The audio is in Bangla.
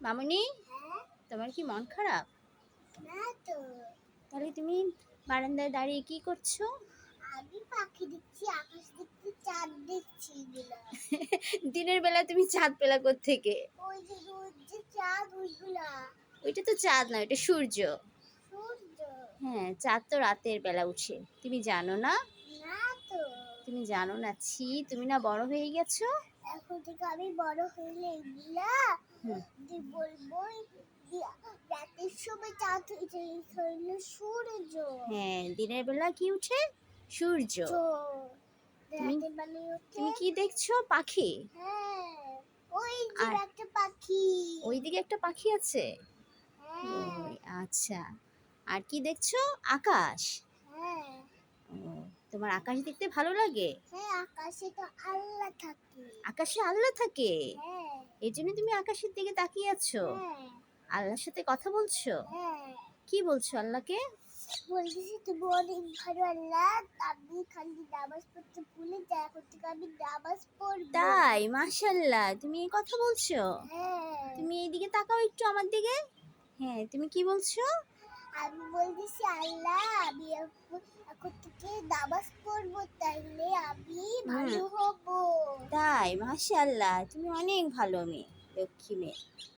মামুনি তোমার কি মন খারাপ? তাহলে তুমি বারান্দায় দাঁড়িয়ে কি করছ? আমি পাখি দেখছি আকাশ দেখছি চাঁদ দেখছি দিনের বেলা তুমি চাঁদ পেলা থেকে ওই যে রোদ যে চাঁদ ওইগুলা। ওইটা তো চাঁদ না ওইটা সূর্য। হ্যাঁ চাঁদ তো রাতের বেলা উঠে। তুমি জানো না? না তো তুমি জানো না ছি তুমি না বড় হয়ে গেছো? এখন থেকে আমি বড় হইলে এগুলা বলব রাতের সময় চাঁদ হইল সূর্য। হ্যাঁ দিনের বেলা কি উঠে? সূর্য। তুমি- কি দেখছ? পাখি? হ্যাঁ ওই আর- একটা পাখি। ওইদিকে একটা পাখি আছে? হ্যাঁ। আচ্ছা। আর কি দেখছ? আকাশ। হ্যাঁ। তোমার আকাশ দেখতে ভালো লাগে? হ্যাঁ আকাশে তো আল্লাহ থাকে। আকাশে আল্লাহ থাকে। হ্যাঁ। এই জন্য তুমি আকাশের দিকে তাকিয়ে আছো। হ্যাঁ। আল্লাহর সাথে কথা বলছো? হ্যাঁ। কি বলছো আল্লাহকে? বলতেছি তুমি অনেক ভালো আল্লাহ আমি খালি নামাজ পড়তে ভুলে যাই এখন থেকে আমি নামাজ পড়ব। তাই? মাশাল্লাহ তুমি এই কথা বলছো? হ্যাঁ। তুমি এইদিকে তাকাও একটু আমার দিকে। হ্যাঁ তুমি কি বলছো? আমি বলতেছি আল্লাহ আমি এখন থেকে নামাজ পড়ব তাইলে আমি তাই মাশাল্লাহ তুমি অনেক ভালো মেয়ে লক্ষ্মী মেয়ে।